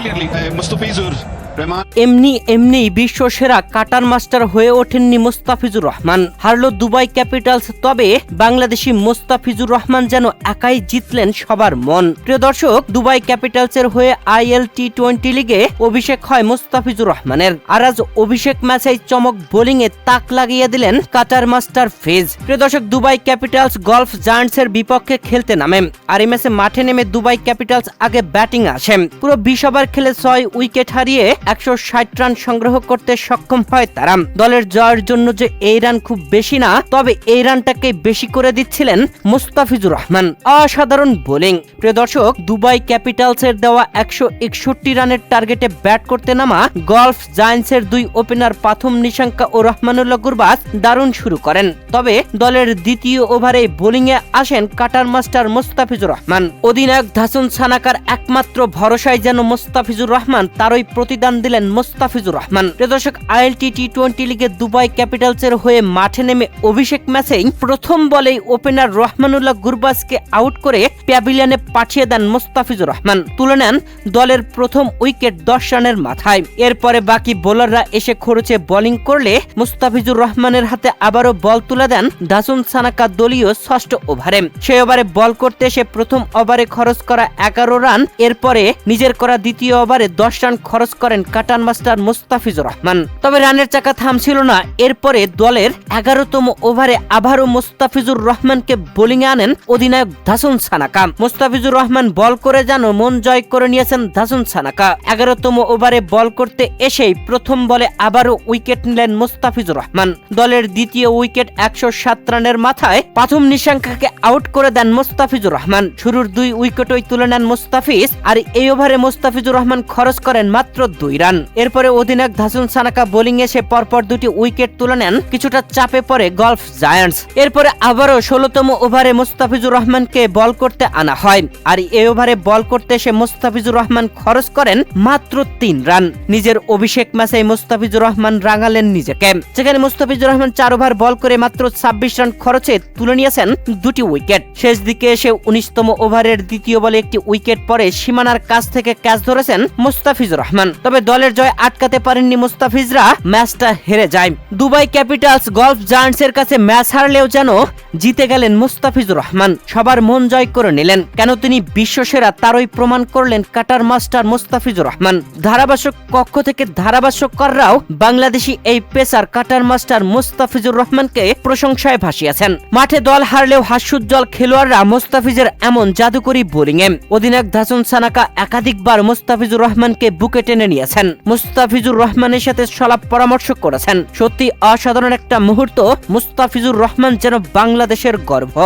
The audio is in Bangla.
brilliantly. Uh, Mustafizur. এমনি এমনি বিশ্ব সেরা কাটার মাস্টার হয়ে ওঠেননি মোস্তাফিজুর রহমান। হারলো দুবাই ক্যাপিটালস, তবে বাংলাদেশি মোস্তাফিজুর রহমান যেন একাই জিতলেন সবার মন। প্রিয় দর্শক, দুবাই ক্যাপিটালসের হয়ে আইএল টি টোয়েন্টি লিগে অভিষেক হয় মোস্তাফিজুর রহমানের। আর আজ অভিষেক ম্যাচে চমক বোলিং এ তাক লাগিয়ে দিলেন কাটার মাস্টার ফেজ। প্রিয় দর্শক, দুবাই ক্যাপিটালস গলফ জায়ান্টস এর বিপক্ষে খেলতে নামে। আর এই ম্যাচে মাঠে নেমে দুবাই ক্যাপিটালস আগে ব্যাটিং আসে। পুরো বিশ ওভার খেলে ছয় উইকেট হারিয়ে একশো ষাট রান সংগ্রহ করতে সক্ষম হয় তারা। দলের জয়ের জন্য যে এই রান খুব বেশি না, তবে এই রানটাকে বেশি করে দিচ্ছিলেন মুস্তাফিজুর রহমান। অসাধারণ বোলিং। প্রিয় দর্শক, দুবাই ক্যাপিটালসের দেওয়া একশো একষট্টি রানের টার্গেটে ব্যাট করতে নামা গলফ জায়ান্টসের দুই ওপেনার পাথম নিশাঙ্কা ও রহমানুল্লাহ গুরবাজ দারুণ শুরু করেন। তবে দলের দ্বিতীয় ওভারে বোলিংয়ে আসেন কাটার মাস্টার মোস্তাফিজুর রহমান। অধিনায়ক ধাসুন সানাকার একমাত্র ভরসায় যেন মোস্তাফিজুর রহমান তারই প্রতিদান দিলেন মোস্তাফিজুর রহমান। প্রিয় দর্শক, আইএলটি টি টোয়েন্টি লিগে দুবাই ক্যাপিটালসের হয়ে মাঠে নেমে অভিষেক ম্যাচেই প্রথম বলেই ওপেনার রহমানুল্লাহ গুরবাজকে আউট করে প্যাভিলিয়নে পাঠিয়ে দেন মোস্তাফিজুর রহমান। তুলে নেন দলের প্রথম উইকেট দশ রানের মাথায়। এরপরে বাকি বোলাররা এসে খরচে বোলিং করলে মুস্তাফিজুর রহমানের হাতে আবারও বল তুলে দেন দাসুন সানাকা দলীয় ষষ্ঠ ওভারে। সেই ওভারে বল করতে এসে প্রথম ওভারে খরচ করা এগারো রান, এরপরে নিজের করা দ্বিতীয় ওভারে দশ রান খরচ করেন কাটান মাস্টার মুস্তাফিজুর রহমান। তবে রানের চাকা থামছিল না। এরপরে দলের এগারোতম ওভারে আবারও মুস্তাফিজুর রহমানকে বোলিংয়ে আনেন অধিনায়ক দাসুন সানাকা। মুস্তাফিজুর রহমান বল করে যেন মন জয় করে নিয়েছেন দাসুন সানাকা। এগারোতম ওভারে বল করতে এসেই প্রথম বলে আবারও উইকেট নিলেন মুস্তাফিজুর রহমান। দলের দ্বিতীয় উইকেট একশো সাত রানের মাথায় প্রথম নিশাঙ্কাকে আউট করে দেন মুস্তাফিজুর রহমান। শুরুর দুই উইকেটই তুলে নেন মুস্তাফিজ, আর এই ওভারে মুস্তাফিজুর রহমান খরচ করেন মাত্র দুই রান এরপরে অধিনায়ক ধাসুন সানাকা বোলিং এসে পরপর দুটি উইকেট তুলে নেন, কিছুটা চাপে পড়ে গলফ জায়ান্টস। এরপরে আবারও ষোলোতম ওভারে মুস্তাফিজুর রহমানকে বল করতে আনা হয়, আর এই ওভারে বল করতে এসে মুস্তাফিজুর রহমান খরচ করেন মাত্র তিন রান। নিজের অভিষেক ম্যাচে মুস্তাফিজুর রহমান রাঙালেন নিজেকে। যেখানে মুস্তাফিজুর রহমান চার ওভার বল করে মাত্র ছাব্বিশ রান খরচে তুলে নিয়েছেন দুটি উইকেট। শেষ দিকে এসে উনিশতম ওভারের দ্বিতীয় বলে একটি উইকেট পরে সীমানার কাছ থেকে ক্যাচ ধরেছেন মুস্তাফিজুর রহমান। তবে দলের জয় আটকাতে পারেননি মুস্তাফিজরা। ম্যাচটা হেরে যায়। দুবাই ক্যাপিটালস গলফ জায়ান্টস এর কাছে ম্যাচ হারলেও যেন জিতে গেলেন মুস্তাফিজুর রহমান। সবার মন জয় করে নিলেন। কেন তিনি বিশ্বসেরা তারই প্রমাণ করলেন কাটার মাস্টার মুস্তাফিজুর রহমান। ধারাভাষ্যক কক্ষ থেকে ধারাভাষ্যকররাও বাংলাদেশি এই পেসার কাটার মাস্টার মুস্তাফিজুর রহমানকে প্রশংসায় ভাসিয়েছেন। মাঠে দল হারলেও হাস্যোজ্জ্বল খেলোয়াড়রা মুস্তাফিজের এমন জাদুকরি বোলিংয়ে। অধিনায়ক ধাসুন সানাকা একাধিকবার মুস্তাফিজুর রহমানকে বুকে টেনে নিয়েছেন। মুস্তাফিজুর রহমানের সাথে সলাপ পরামর্শ করেছেন। সত্যি অসাধারণ একটা মুহূর্ত মুস্তাফিজুর রহমান যেন বাংলাদেশের গর্ব।